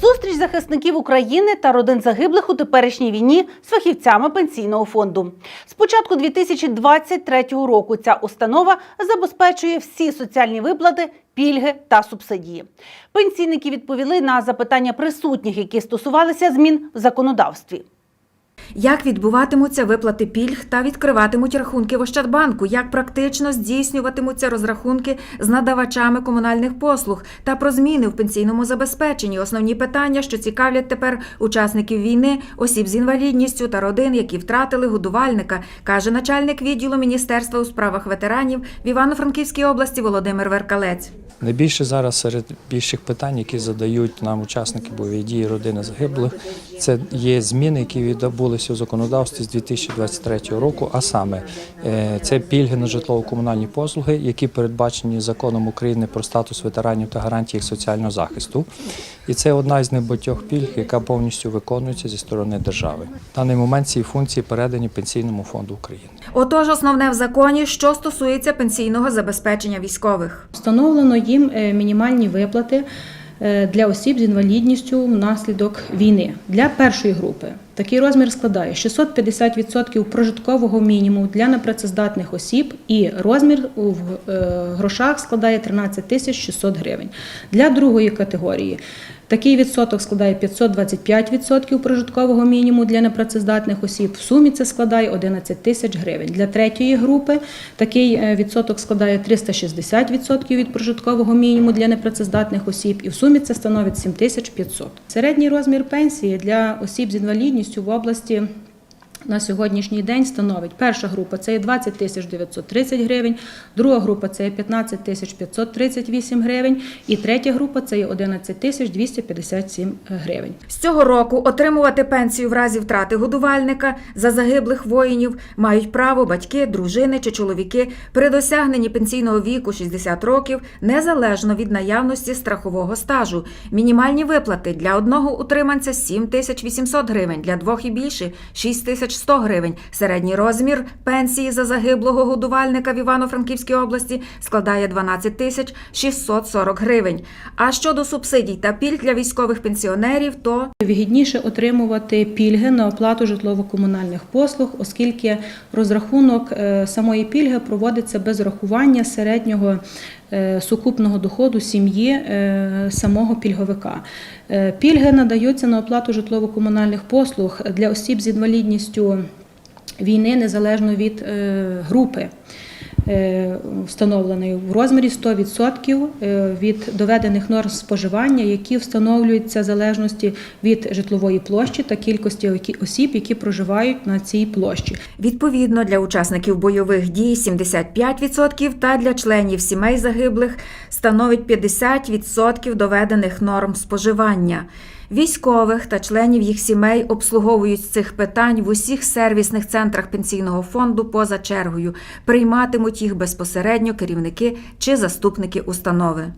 Зустріч захисників України та родин загиблих у теперішній війні з фахівцями пенсійного фонду. З початку 2023 року ця установа забезпечує всі соціальні виплати, пільги та субсидії. Пенсійники відповіли на запитання присутніх, які стосувалися змін в законодавстві. Як відбуватимуться виплати пільг та відкриватимуть рахунки в Ощадбанку? Як практично здійснюватимуться розрахунки з надавачами комунальних послуг та про зміни в пенсійному забезпеченні? Основні питання, що цікавлять тепер учасників війни, осіб з інвалідністю та родин, які втратили годувальника, каже начальник відділу Міністерства у справах ветеранів в Івано-Франківській області Володимир Веркалець. Найбільше зараз серед більших питань, які задають нам учасники бойових дій, родини загиблих, це є зміни, які відбулися у законодавстві з 2023 року. А саме е, це пільги на житлово-комунальні послуги, які передбачені законом України про статус ветеранів та гарантії їх соціального захисту. І це одна із небагатьох пільг, яка повністю виконується зі сторони держави. В даний момент ці функції передані Пенсійному фонду України. Отож, основне в законі, що стосується пенсійного забезпечення військових. Встановлено їм е, мінімальні виплати е, для осіб з інвалідністю внаслідок війни. Для першої групи такий розмір складає 650% прожиткового мінімуму для непрацездатних осіб і розмір у е, грошах складає 13 тисяч 600 гривень. Для другої категорії Такий відсоток складає 525% прожиткового мінімуму для непрацездатних осіб. В сумі це складає 11 тисяч гривень. Для третьої групи такий е, відсоток складає 360% від прожиткового мінімуму для непрацездатних осіб, і в сумі це становить 7500. Середній розмір пенсії для осіб з інвалідністю в області на сьогоднішній день становить перша група це є 20 тисяч 930 гривень, друга група це є 15 тисяч 538 гривень, і третя група це є 11 тисяч 257 гривень. З цього року отримувати пенсію в разі втрати годувальника за загиблих воїнів мають право батьки, дружини чи чоловіки при досягненні пенсійного віку 60 років незалежно від наявності страхового стажу. Мінімальні виплати для одного утриманця 7 тисяч 800 гривень, для двох і більше 6 тисяч 100 гривень. Середній розмір пенсії за загиблого годувальника в Івано-Франківській області складає 12 тисяч 640 гривень. А щодо субсидій та пільг для військових пенсіонерів, то Вигідніше отримувати пільги на оплату житлово-комунальних послуг, оскільки розрахунок е, самої пільги проводиться без рахування середнього сукупного доходу сім'ї е, самого пільговика. Е, Пільги надаються на оплату житлово-комунальних послуг для осіб з інвалідністю війни незалежно від е, групи. Е, Встановленої в розмірі 100% е, від доведених норм споживання, які встановлюються в залежності від житлової площі та кількості осіб, які проживають на цій площі. відповідно для учасників бойових дій 75% та для членів сімей загиблих становить 50% доведених норм споживання. Військових та членів їх сімей обслуговують з цих питань в усіх сервісних центрах пенсійного фонду поза чергою. Прийматимуть їх безпосередньо керівники чи заступники установи.